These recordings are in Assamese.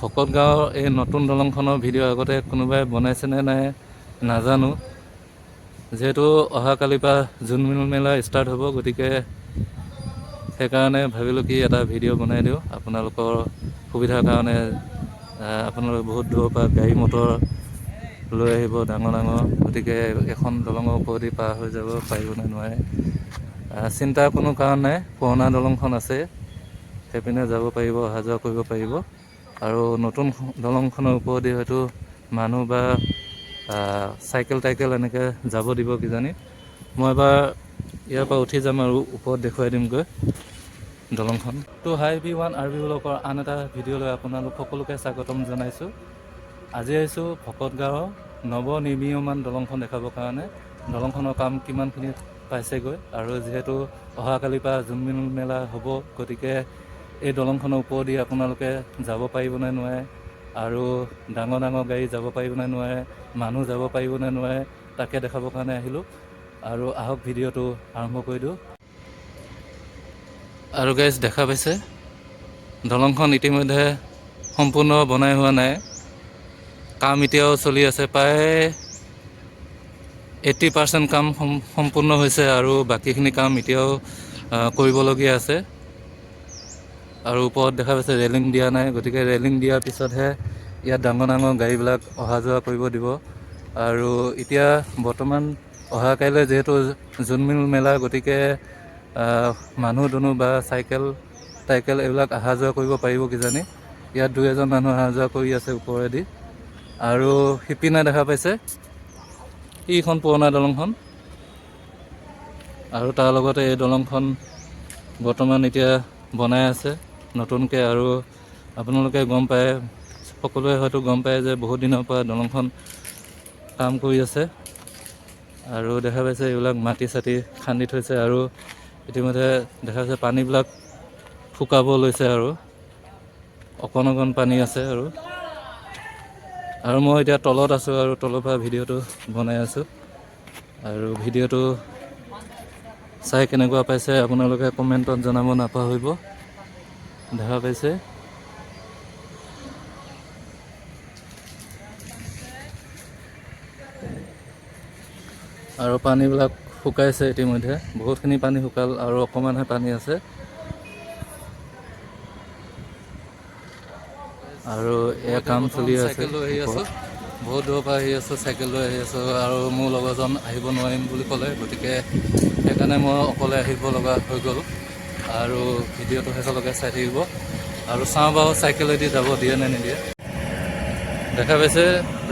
ভকত গাঁৱৰ এই নতুন দলংখনৰ ভিডিঅ' আগতে কোনোবাই বনাইছেনে নাই নাজানো। যিহেতু অহাকালিৰ পৰা জুন মেলা ষ্টাৰ্ট হ'ব গতিকে সেইকাৰণে ভাবিলোঁ কি এটা ভিডিঅ' বনাই দিওঁ। আপোনালোকৰ সুবিধাৰ কাৰণে আপোনালোকে বহুত দূৰৰ পৰা গাড়ী মটৰ লৈ আহিব ডাঙৰ ডাঙৰ। গতিকে এখন দলঙৰ ওপৰেদি পাৰ হৈ যাব পাৰিব নে নোৱাৰে। চিন্তাৰ কোনো কাৰণ নাই। পুৰণা দলংখন আছে। সেইপিনে যাব পাৰিব অহা যোৱা কৰিব পাৰিব। আৰু নতুন দলংখনৰ ওপৰেদি হয়তো মানুহ বা চাইকেল টাইকেল এনেকৈ যাব দিব কিজানি। মই এবাৰ ইয়াৰ পৰা উঠি যাম আৰু ওপৰত দেখুৱাই দিমগৈ দলংখন। ত' হাই বি ওৱান আৰ বি ব্লকৰ আন এটা ভিডিঅ'লৈ আপোনালোক সকলোকে স্বাগতম জনাইছোঁ। আজি আহিছোঁ ভকত গাঁৱৰ নৱনিৰ্মীয়মান দলংখন দেখাবৰ কাৰণে। দলংখনৰ কাম কিমানখিনি পাইছেগৈ আৰু যিহেতু অহাকালিৰ পৰা জোনবিল মেলা হ'ব গতিকে এই দলংখনৰ ওপৰেদি আপোনালোকে যাব পাৰিবনে নোৱাৰে? আৰু ডাঙৰ ডাঙৰ গাড়ী যাব পাৰিবনে নোৱাৰে? মানুহ যাব পাৰিবনে নোৱাৰে? তাকে দেখাবৰ কাৰণে আহিলোঁ। আৰু আহক ভিডিঅ'টো আৰম্ভ কৰি দিওঁ। আৰু গাইজ দেখা পাইছে? দলংখন ইতিমধ্যে সম্পূৰ্ণ বনাই হোৱা নাই। কাম এতিয়াও চলি আছে। প্ৰায় এইট্টি পাৰ্চেণ্ট কাম সম- সম্পূৰ্ণ হৈছে আৰু বাকীখিনি কাম এতিয়াও কৰিবলগীয়া আছে। আৰু ওপৰত দেখা পাইছে ৰেলিং দিয়া নাই গতিকে ৰেলিং দিয়াৰ পিছতহে ইয়াত ডাঙৰ ডাঙৰ গাড়ীবিলাক অহা যোৱা কৰিব দিব। আৰু এতিয়া বৰ্তমান অহা কাইলৈ যিহেতু জোনমিল মেলা গতিকে মানুহ দুনুহ বা চাইকেল টাইকেল এইবিলাক অহা যোৱা কৰিব পাৰিব কিজানি। ইয়াত দুই এজন মানুহ অহা যোৱা কৰি আছে ওপৰেদি। আৰু সিপিনে দেখা পাইছে ইখন পুৰণা দলংখন। আৰু তাৰ লগতে এই দলংখন বৰ্তমান এতিয়া বনাই আছে। নতুনকৈ আৰু আপোনালোকে গম পায় সকলোৱে হয়তো গম পায় যে বহুত দিনৰ পৰা দলংখন কাম কৰি আছে। আৰু দেখা পাইছে এইবিলাক মাটি চাটি খান্দি থৈছে আৰু ইতিমধ্যে দেখা পাইছে পানীবিলাক শুকাব লৈছে আৰু। অকণ অকণ পানী আছে আৰু। আৰু মই এতিয়া তলত আছোঁ আৰু তলৰ পৰা ভিডিঅ'টো বনাই আছোঁ। আৰু ভিডিঅ'টো চাই কেনেকুৱা পাইছে আপোনালোকে কমেণ্টত জনাব নাপাহৰিব। দেখা পাইছে। আৰু পানীবিলাক শুকাইছে ইতিমধ্যে। বহুতখিনি পানী শুকাল আৰু অকণমানহে পানী আছে। আৰু এয়া কাম চলি আছে বহুত দূৰৰ পৰা আহি আছোঁ চাইকেল লৈ আহি আছোঁ। আৰু মোৰ লগৰজন আহিব নোৱাৰিম বুলি ক'লে। গতিকে সেইকাৰণে মই অকলে আহিব লগা হৈ গ'ল। আৰু ভিডিঅ'টো শেষলৈকে চাই থাকিব। আৰু চাওঁ বাৰু চাইকেলেদি যাব দিয়ে নে নিদিয়ে। দেখা পাইছে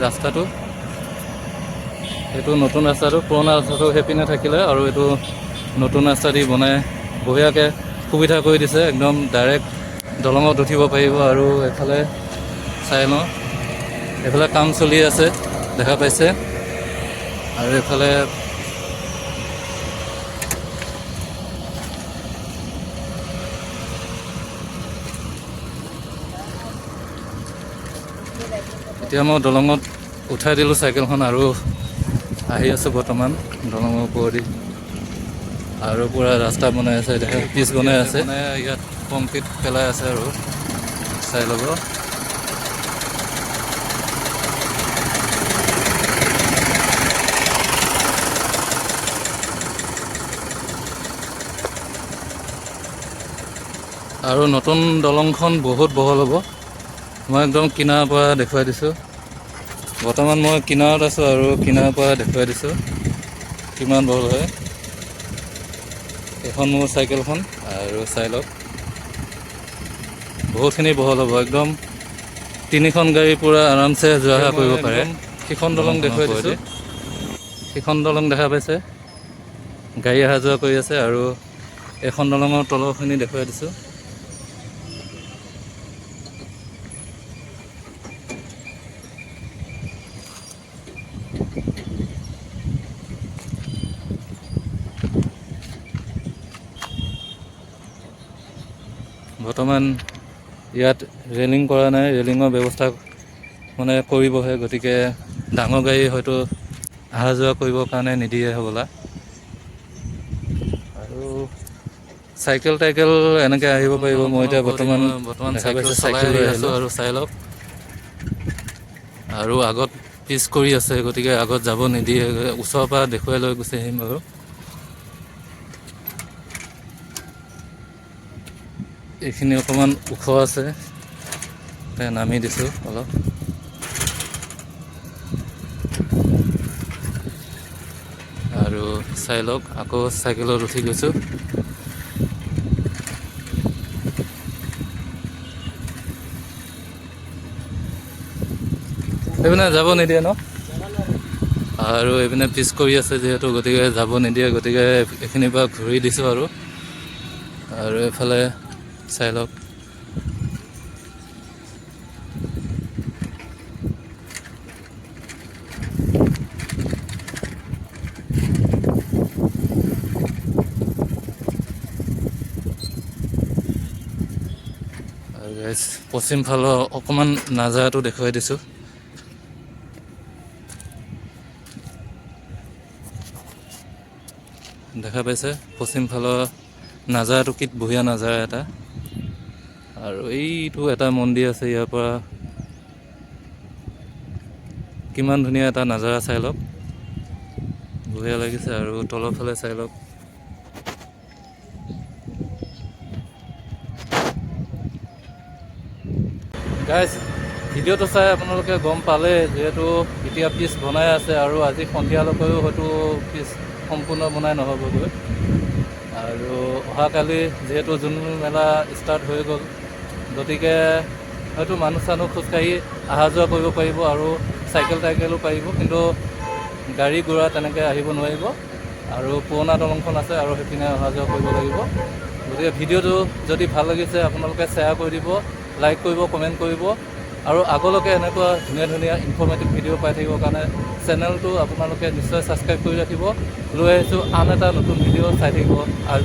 ৰাস্তাটো। এইটো নতুন ৰাস্তাটো, পুৰণা ৰাস্তাটো সেইপিনে থাকিলে আৰু এইটো নতুন ৰাস্তা দি বনাই বঢ়িয়াকৈ সুবিধা কৰি দিছে, একদম ডাইৰেক্ট দলঙত উঠিব পাৰিব আৰু এফালে চাই লওঁ। এইফালে কাম চলি আছে, দেখা পাইছে। আৰু এইফালে এতিয়া মই দলঙত উঠাই দিলোঁ চাইকেলখন আৰু আহি আছোঁ বৰ্তমান দলঙৰ ওপৰেদি। আৰু পূৰা ৰাস্তা বনাই আছে পিচ বনাই আছে। ইয়াত কংক্ৰিট পেলাই আছে আৰু চাই ল'ব। আৰু নতুন দলংখন বহুত বহল হ'ব। মই একদম কিনাৰৰ পৰা দেখুৱাই দিছোঁ। বৰ্তমান মই কিনাৰত আছোঁ আৰু কিনাৰৰ পৰা দেখুৱাই দিছোঁ। কিমান বহল হয়। এইখন মোৰ চাইকেলখন আৰু চাই লওক বহুতখিনি বহল হ'ব। একদম তিনিখন গাড়ী পূৰা আৰামছে যোৱা অহা কৰিব পাৰে। সিখন দলং দেখুৱাই দিছোঁ। সিখন দলং দেখা পাইছে। গাড়ী অহা যোৱা কৰি আছে আৰু এইখন দলঙৰ তলৰখিনি দেখুৱাই দিছোঁ। বৰ্তমান ইয়াত ৰেলিং কৰা নাই ৰেলিঙৰ ব্যৱস্থা মানে কৰিবহে গতিকে ডাঙৰ গাড়ী হয়তো অহা যোৱা কৰিবৰ কাৰণে নিদিয়ে হ'বলা। আৰু চাইকেল টাইকেল এনেকৈ আহিব পাৰিব মই এতিয়া বৰ্তমান বৰ্তমান চাইকেল লৈ আছোঁ আৰু চাই লওক আৰু আগত পিছ কৰি আছে গতিকে আগত যাব নিদিয়ে ওচৰৰ পৰা দেখুৱাই লৈ গুচি আহিম বাৰু। এইখিনি অকণমান ওখ আছে। নামি দিছোঁ অলপ। আৰু চাই লওক, আকৌ চাইকেলত উঠি গৈছোঁ। এইপিনে যাব নিদিয়ে ন? আৰু এইপিনে পিছ কৰি আছে যিহেতু, গতিকে যাব নিদিয়ে। গতিকে এইখিনিৰ পৰা ঘূৰি দিছোঁ আৰু। আৰু এইফালে guys, পশ্চিম ফালৰ অকণমান নাজাৰাটো দেখুৱাই দিছোঁ। দেখা পাইছে পশ্চিম ফালৰ নাজাৰাটো কি বঢ়িয়া নাজাৰা এটা। আৰু এইটো এটা মন্দিৰ আছে ইয়াৰ পৰা। কিমান ধুনীয়া এটা নাজাৰা চাই লওক। বঢ়িয়া লাগিছে আৰু তলৰ ফালে চাই লওক। গাইজ ভিডিঅ'টো চাই আপোনালোকে গম পালে যিহেতু এতিয়া পিচ বনাই আছে আৰু আজি সন্ধিয়ালৈকেও হয়তো পিচ সম্পূৰ্ণ বনাই নহ'বগৈ। আৰু অহাকালি যিহেতু জুন মেলা ষ্টাৰ্ট হৈ গ'ল গতিকে হয়তো মানুহ চানুহ খোজকাঢ়ি অহা যোৱা কৰিব পাৰিব আৰু চাইকেল টাইকেলো পাৰিব, কিন্তু গাড়ী ঘোঁৰা তেনেকৈ আহিব নোৱাৰিব আৰু পুৰণা দলংখন আছে আৰু সেইপিনে অহা যোৱা কৰিব লাগিব। গতিকে ভিডিঅ'টো যদি ভালো লাগিছে আপোনালোকে শ্বেয়াৰ কৰি দিব, লাইক কৰিব, কমেণ্ট কৰিব আৰু আগলৈকে এনেকুৱা ধুনীয়া ধুনীয়া ইনফৰ্মেটিভ ভিডিঅ' পাই থাকিবৰ কাৰণে চেনেলটো আপোনালোকে নিশ্চয় ছাবস্ক্ৰাইব কৰি ৰাখিব। লৈ আহিছোঁ আন এটা নতুন ভিডিঅ' চাই থাকিব আৰ